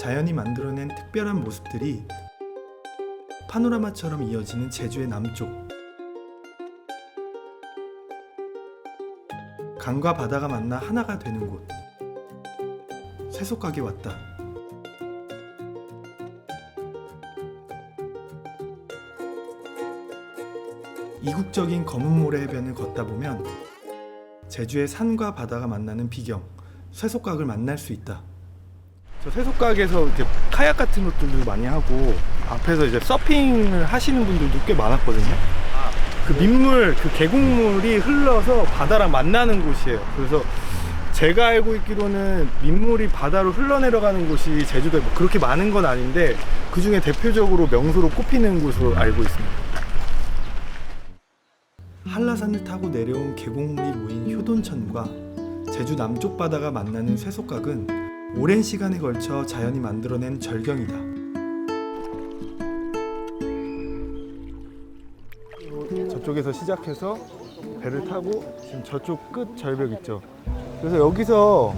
자연이 만들어낸 특별한 모습들이 파노라마처럼 이어지는 제주의 남쪽. 강과 바다가 만나 하나가 되는 곳. 세속각에 왔다. 이국적인 검은 모래 해변을 걷다 보면 제주의 산과 바다가 만나는 비경, 쇠속각을 만날 수 있다. 저 쇠속각에서 이렇게 카약 같은 것들도 많이 하고 앞에서 이제 서핑을 하시는 분들도 꽤 많았거든요. 그 민물, 그 계곡물이 흘러서 바다랑 만나는 곳이에요. 그래서 제가 알고 있기로는 민물이 바다로 흘러내려가는 곳이 제주도에 뭐 그렇게 많은 건 아닌데 그 중에 대표적으로 명소로 꼽히는 곳으로 알고 있습니다. 한라산을 타고 내려온 계곡물이 모인 효돈천과 제주 남쪽 바다가 만나는 쇠속각은 오랜 시간에 걸쳐 자연이 만들어낸 절경이다. 저쪽에서 시작해서 배를 타고 지금 저쪽 끝 절벽 있죠. 그래서 여기서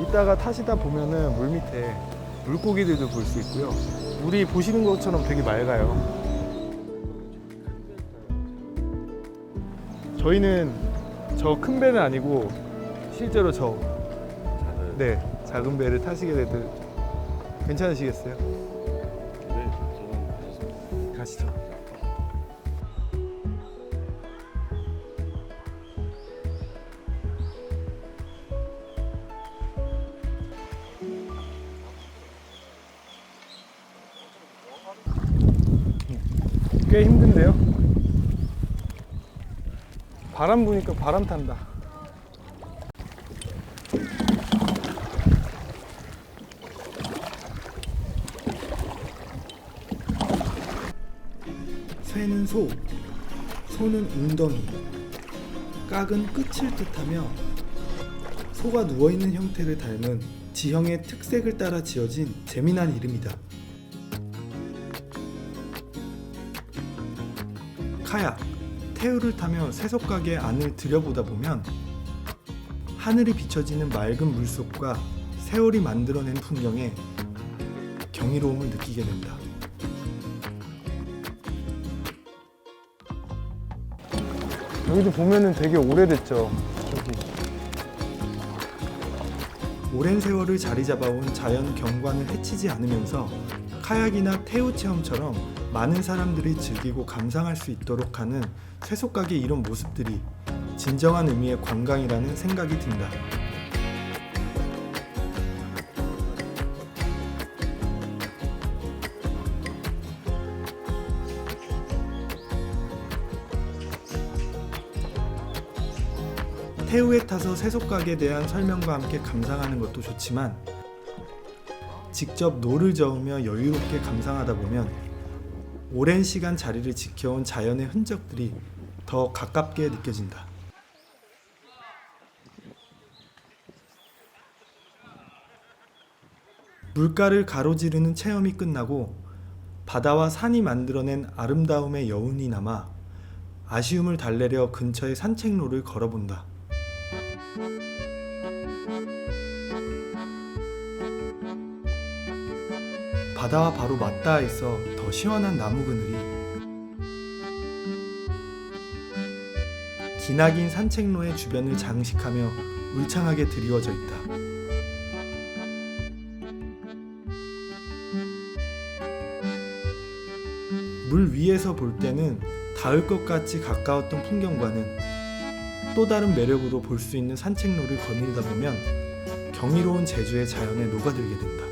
이따가 타시다 보면은 물 밑에 물고기들도 볼 수 있고요. 물이 보시는 것처럼 되게 맑아요. 저희는 저 큰 배는 아니고 실제로 저 네, 작은 배를 타시게 되들 괜찮으시겠어요? 가시죠. 꽤 힘든데요? 바람 부니까 바람 탄다. 쇠는 소, 소는 웅덩이, 깍은 끝을 뜻하며 소가 누워있는 형태를 닮은 지형의 특색을 따라 지어진 재미난 이름이다. 카약, 태우를 타며 세속가게 안을 들여보다 보면 하늘이 비춰지는 맑은 물속과 세월이 만들어낸 풍경에 경이로움을 느끼게 된다. 여기도 보면은 되게 오래됐죠. 저기. 오랜 세월을 자리 잡아온 자연 경관을 해치지 않으면서 카약이나 태우 체험처럼 많은 사람들이 즐기고 감상할 수 있도록 하는 쇠속각의 이런 모습들이 진정한 의미의 관광이라는 생각이 든다. 태우에 타서 세속각에 대한 설명과 함께 감상하는 것도 좋지만 직접 노를 저으며 여유롭게 감상하다 보면 오랜 시간 자리를 지켜온 자연의 흔적들이 더 가깝게 느껴진다. 물가를 가로지르는 체험이 끝나고 바다와 산이 만들어낸 아름다움의 여운이 남아 아쉬움을 달래려 근처의 산책로를 걸어본다. 바다와 바로 맞닿아 있어 더 시원한 나무 그늘이 기나긴 산책로의 주변을 장식하며 울창하게 드리워져 있다. 물 위에서 볼 때는 닿을 것 같이 가까웠던 풍경과는 또 다른 매력으로 볼 수 있는 산책로를 거닐다 보면 경이로운 제주의 자연에 녹아들게 된다.